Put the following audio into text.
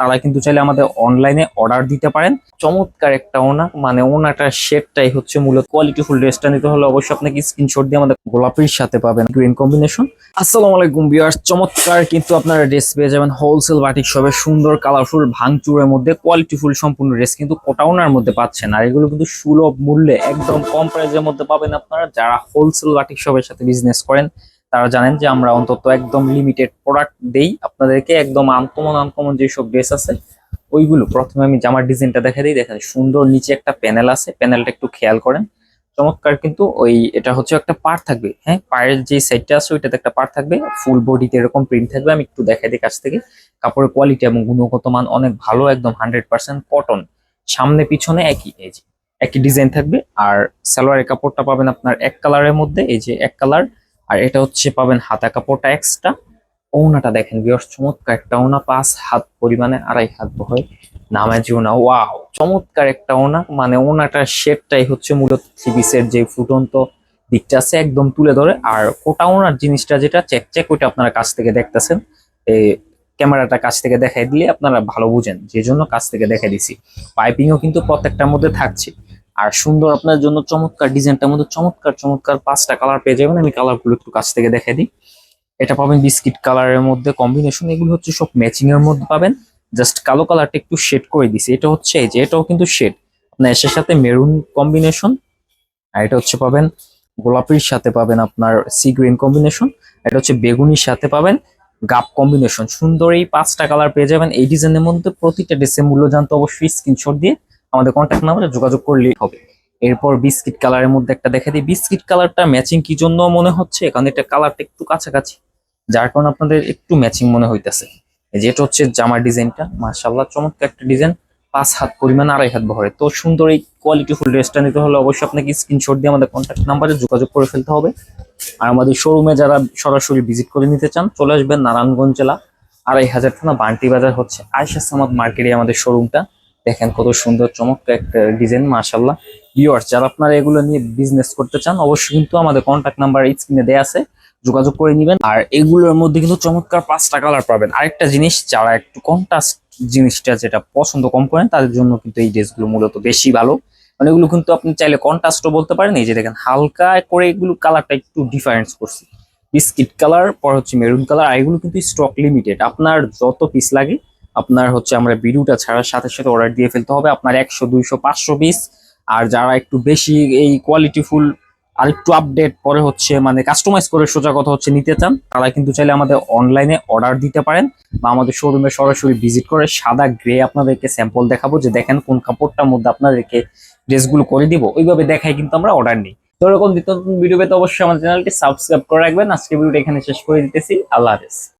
তারা কিন্তু চাইলে আমাদের অনলাইনে অর্ডার দিতে পারেন। চমৎকার একটা ওনা মানে ওনাটার শেডটাই হচ্ছে মূলত কোয়ালিটি ফুল ড্রেসটা নিতে হলে অবশ্যই আপনাকে স্ক্রিনশট দিয়ে আমাদের গোলাপির সাথে পাবেন গ্রিন কম্বিনেশন আসসালামু আলাইকুম ভিউয়ার্স চমৎকার কিন্তু আপনারা ড্রেস পেয়ে যাবেন হোলসেল বাটিক সবে সুন্দর কালারফুল ভাঙচুরের মধ্যে কোয়ালিটি ফুল সম্পূর্ণ ড্রেস কিন্তু কোটাউনার মধ্যে পাচ্ছেন। আর এগুলো কিন্তু সুলভ মূল্যে একদম কম প্রাইসের মধ্যে পাবেন আপনারা যারা হোলসেল বাটিক সবের সাথে বিজনেস করেন। তারা জানেন যে আমরা অন্তত একদম লিমিটেড প্রোডাক্ট দেই। আপনাদেরকে একদম আনকমন আনকমন যেসব ড্রেস আছে, ওইগুলো প্রথমে আমি জামার ডিজাইনটা দেখা দিই। দেখেন, সুন্দর নিচে একটা প্যানেল আছে। প্যানেলটা একটু খেয়াল করেন। চমৎকার কিন্তু ওই, এটা হচ্ছে একটা পার্ট থাকবে। হ্যাঁ পায়ের যে সাইডটা আছে, ওইটাতে একটা পার্ট থাকবে। ফুল বডিতে এরকম প্রিন্ট থাকবে। আমি একটু দেখাই দিই কাছ থেকে। কাপড়ের কোয়ালিটি এবং গুণগত মান অনেক ভালো, একদম হান্ড্রেড পার্সেন্ট কটন সামনে, পিছনে একই, এই যে, একই ডিজাইন থাকবে। আর সালোয়ারের কাপড়টা পাবেন আপনার এক কালারের মধ্যে। এই যে, এক কালার আর এটা হচ্ছে পাবেন হাতা কাপড়টা এক্সট্রা ওনাটা দেখেন বিয়স চমৎকার একটা ওনা, পাঁচ হাত পরিমাণে আড়াই হাত হয় নামে যে ওনা ওয়াও চমৎকার একটা ওনা মানে ওনাটার শেপটাই হচ্ছে মূলত থ্রি পিসের যে ফুটন্ত দিকটা আছে, একদম তুলে ধরে। আর কোটা ওনার জিনিসটা যেটা চেক চেক ওইটা আপনারা কাছ থেকে দেখতেছেন। ক্যামেরাটা কাছ থেকে দেখাই দিলে আপনারা ভালো বুঝেন যে জন্য কাছ থেকে দেখাই দিছি। পাইপিংও কিন্তু প্রত্যেকটার মধ্যে থাকছে। আর সুন্দর আপনার জন্য চমৎকার ডিজাইনটার মধ্যে চমৎকার চমৎকার পাঁচটা কালার পেয়ে যাবেন। আমি কালারগুলো একটু কাছ থেকে দেখাই দিই। এটা পাবেন বিস্কিট কালারের মধ্যে কম্বিনেশন এগুলো হচ্ছে সব ম্যাচিং এর মধ্যে পাবেন। জাস্ট কালো কালারটা একটু শেড করে দিছি। এটা হচ্ছে এই যে, এটাও কিন্তু শেড আপনার এসের সাথে মেরুন কম্বিনেশন আর এটা হচ্ছে পাবেন গোলাপির সাথে পাবেন আপনার সি গ্রিন কম্বিনেশন এটা হচ্ছে বেগুনির সাথে পাবেন গাপ কম্বিনেশন সুন্দর এই পাঁচটা কালার পেয়ে যাবেন। এই ডিজাইনের মধ্যে প্রতিটা ড্রেসের মূল্য জানতে অবশ্যই স্ক্রিনশট দিয়ে আমাদের কন্ট্যাক্ট নাম্বারে যোগাযোগ করলেই হবে। এরপর বিস্কিট কালারের মধ্যে একটা দেখা দিই। বিস্কিট কালারটা ম্যাচিং কি জন্য মনে হচ্ছে? কারণ এটা কালারটা একটু কাছাকাছি। যার কারণে আপনাদের একটু ম্যাচিং মনে হইতেছে। যেটা হচ্ছে জামার ডিজাইনটা। মার্শাল্লাহ চমৎকার একটা ডিজাইন। পাঁচ হাত পরিমাণ, আড়াই হাত বহরে। তো সুন্দর এই কোয়ালিটি ফুল ড্রেসটা নিতে হলে অবশ্যই আপনাকে স্ক্রিনশট দিয়ে আমাদের কন্ট্যাক্ট নাম্বারে যোগাযোগ করে ফেলতে হবে। আর আমাদের শোরুমে যারা সরাসরি ভিজিট করে নিতে চান, চলে আসবেন নারায়ণগঞ্জ জেলা, আড়াই হাজার থানা, বান্টি বাজার হচ্ছে আয়সা সামাদ মার্কেটে আমাদের শোরুমটা দেখেন কত সুন্দর, চমৎকার একটা ডিজাইন মার্শাল্লাহ ভিউয়ার্স যারা আপনারা এগুলো নিয়ে বিজনেস করতে চান, অবশ্যই কিন্তু আমাদের কন্ট্যাক্ট নাম্বার স্ক্রিনে দেওয়া আছে, যোগাযোগ করে নেবেন। আর এগুলোর মধ্যে কিন্তু চমৎকার পাঁচটা কালার পাবেন। আরেকটা জিনিস, যারা একটু কন্ট্রাস্ট জিনিসটা যেটা পছন্দ কম করেন, তাদের জন্য কিন্তু এই ড্রেসগুলো মূলত বেশি ভালো। মানে এগুলো কিন্তু আপনি চাইলে কন্ট্রাস্টও বলতে পারেন, এই যে দেখেন হালকা করে এগুলো কালারটা একটু ডিফারেন্স করছি। বিস্কিট কালার পর হচ্ছে মেরুন কালার আর এগুলো কিন্তু স্টক লিমিটেড আপনার যত পিস লাগে আপনার হচ্ছে আমরা ভিডিওটা ছাড়ার সাথে সাথে অর্ডার দিয়ে ফেলতে হবে। আপনার একশো, দুইশো, পাঁচশো পিস আর যারা একটু বেশি এই কোয়ালিটি ফুল আর একটু আপডেট পরে হচ্ছে মানে কাস্টমাইজ করে সোজা কথা হচ্ছে নিতে চান, তারা কিন্তু চাইলে আমাদের অনলাইনে অর্ডার দিতে পারেন বা আমাদের শোরুমে সরাসরি ভিজিট করে সাদা গ্রে আপনাদেরকে স্যাম্পল দেখাবো যে দেখেন কোন কাপড়টার মধ্যে আপনাদেরকে ড্রেসগুলো করে দিব। ওইভাবে দেখাই কিন্তু আমরা অর্ডার নিই। তো এরকম নতুন ভিডিও পেতে অবশ্যই আমাদের চ্যানেলটি সাবস্ক্রাইব করে রাখবেন। আজকে ভিডিওটা এখানে শেষ করে দিতেছি। আল্লাহ হাফেজ।